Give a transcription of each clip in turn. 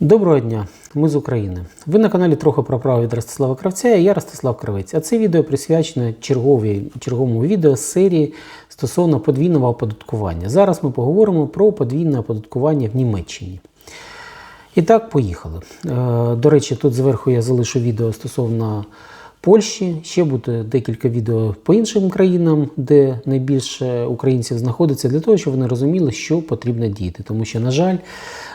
Доброго дня, ми з України. Ви на каналі трохи про право від Ростислава Кравця і я Ростислав Кравець. А це відео присвячено черговій, черговому відео з серії стосовно подвійного оподаткування. Зараз ми поговоримо про подвійне оподаткування в Німеччині. І так, поїхали. Е, До речі, тут зверху я залишу відео стосовно Польщі. Ще буде декілька відео по іншим країнам, де найбільше українців знаходиться, для того, щоб вони розуміли, що потрібно діяти. Тому що, на жаль,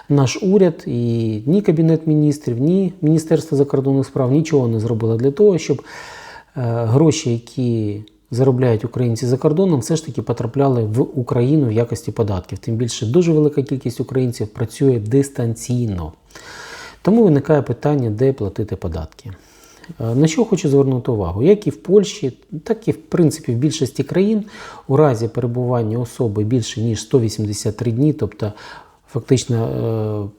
наш уряд і ні Кабінет міністрів, ні Міністерство закордонних справ нічого не зробило для того, щоб е, гроші, які заробляють українці за кордоном, все ж таки потрапляли в Україну в якості податків. Тим більше дуже велика кількість українців працює дистанційно. Тому виникає питання, де платити податки. Е, На що хочу звернути увагу, як і в Польщі, так і в принципі в більшості країн у разі перебування особи більше ніж 183 дні, тобто фактично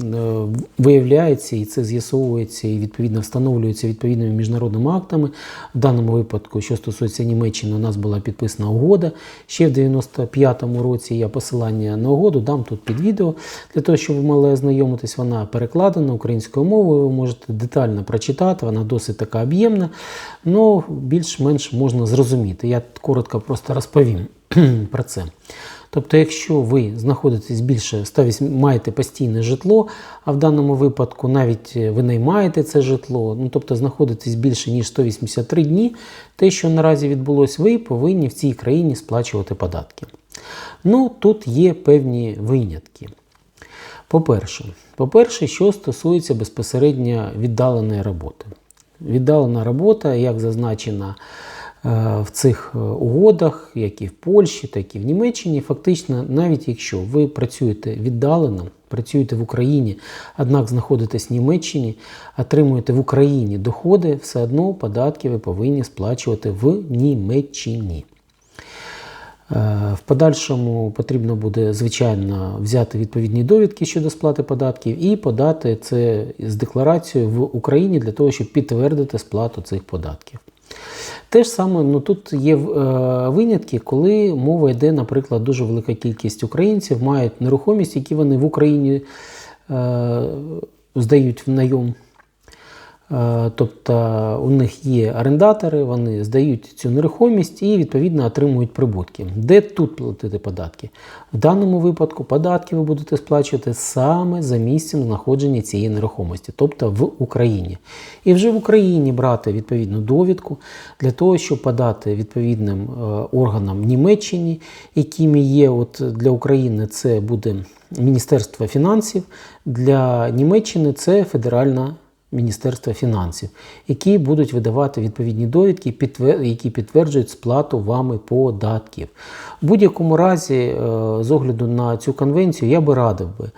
е, е, виявляється і це з'ясовується і відповідно встановлюється відповідними міжнародними актами. В даному випадку, що стосується Німеччини, у нас була підписана угода. Ще в 95-му році я посилання на угоду дам тут під відео для того, щоб ви мали ознайомитись. Вона перекладена українською мовою. Ви можете детально прочитати. Вона досить така об'ємна, але більш-менш можна зрозуміти. Я коротко просто розповім про це. Тобто, якщо ви знаходитесь більше 108, маєте постійне житло, а в даному випадку навіть ви наймаєте це житло, ну тобто знаходитесь більше ніж 183 дні, те, що наразі відбулось, ви повинні в цій країні сплачувати податки. Ну, тут є певні винятки. По-перше, по-перше, що стосується безпосередньо віддаленої роботи. Віддалена робота, як зазначена е, в цих е, угодах, як і в Польщі, так і в Німеччині, фактично, навіть якщо ви працюєте віддалено, працюєте в Україні, однак знаходитесь в Німеччині, отримуєте в Україні доходи, все одно податки ви повинні сплачувати в Німеччині. Е, В подальшому потрібно буде, звичайно, взяти відповідні довідки щодо сплати податків і подати це з декларацією в Україні для того, щоб підтвердити сплату цих податків. Те ж саме, ну тут є е, винятки, коли мова йде, наприклад, дуже велика кількість українців мають нерухомість, які вони в Україні е, здають в найом. Е, Тобто у них є орендатори, вони здають цю нерухомість і відповідно отримують прибутки. Де тут платити податки? В даному випадку податки ви будете сплачувати саме за місцем знаходження цієї нерухомості, тобто в Україні. І вже в Україні брати відповідну довідку для того, щоб подати відповідним е, органам Німеччині, якими є от для України це буде Міністерство фінансів, для Німеччини це Федеральна. Міністерства фінансів, які будуть видавати відповідні довідки, які підтверджують сплату вами податків. В будь-якому разі, е, з огляду на цю конвенцію, я би радив би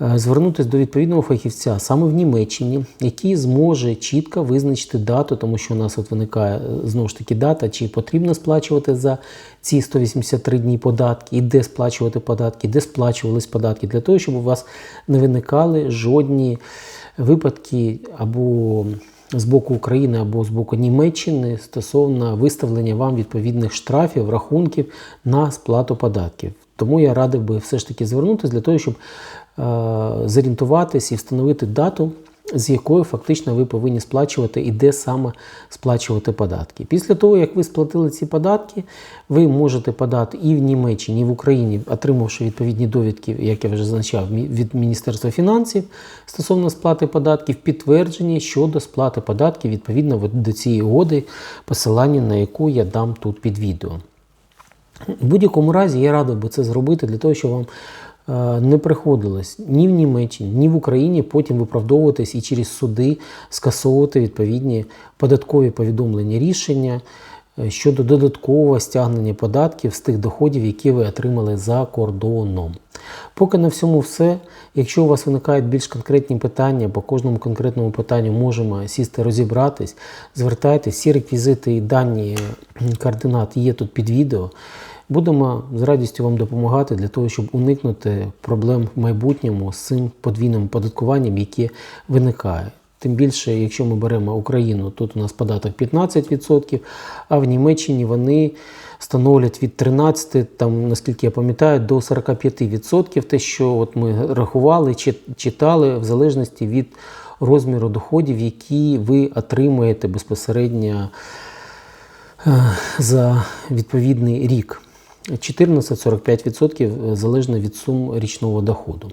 е, звернутися до відповідного фахівця саме в Німеччині, який зможе чітко визначити дату, тому що у нас от виникає е, знову ж таки дата, чи потрібно сплачувати за ці 183 дні податки, і де сплачувати податки, де сплачувались податки, для того, щоб у вас не виникали жодні випадки або з боку України, або з боку Німеччини стосовно виставлення вам відповідних штрафів, рахунків на сплату податків. Тому я радив би все ж таки звернутися для того, щоб е, зорієнтуватись і встановити дату, з якою фактично ви повинні сплачувати і де саме сплачувати податки. Після того, як ви сплатили ці податки, ви можете подати і в Німеччині, і в Україні, отримавши відповідні довідки, як я вже зазначав, від Міністерства фінансів стосовно сплати податків, підтверджені щодо сплати податків відповідно до цієї угоди, посилання на яку я дам тут під відео. В будь-якому разі я радив би це зробити для того, щоб вам не приходилось ні в Німеччині, ні в Україні потім виправдовуватись і через суди скасовувати відповідні податкові повідомлення рішення е, щодо додаткового стягнення податків з тих доходів, які ви отримали за кордоном. Поки на всьому все. Якщо у вас виникають більш конкретні питання, по кожному конкретному питанню можемо сісти розібратись, звертайтесь, всі реквізити і дані координат є тут під відео. Будемо з радістю вам допомагати для того, щоб уникнути проблем в майбутньому з цим подвійним оподаткуванням, яке виникає. Тим більше, якщо ми беремо Україну, тут у нас податок 15%, а в Німеччині вони становлять від 13, там, наскільки я пам'ятаю, до 45%. Те, що от ми рахували, чи- читали, в залежності від розміру доходів, які ви отримуєте безпосередньо е, за відповідний рік. 14-45% залежно від сум річного доходу.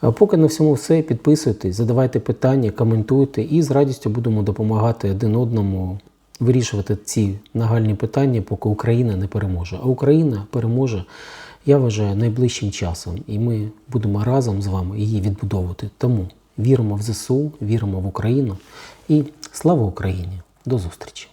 Поки на всьому все, підписуйтесь, задавайте питання, коментуйте і з радістю будемо допомагати один одному вирішувати ці нагальні питання, поки Україна не переможе. А Україна переможе, я вважаю, найближчим часом. І ми будемо разом з вами її відбудовувати. Тому віримо в ЗСУ, віримо в Україну і слава Україні! До зустрічі!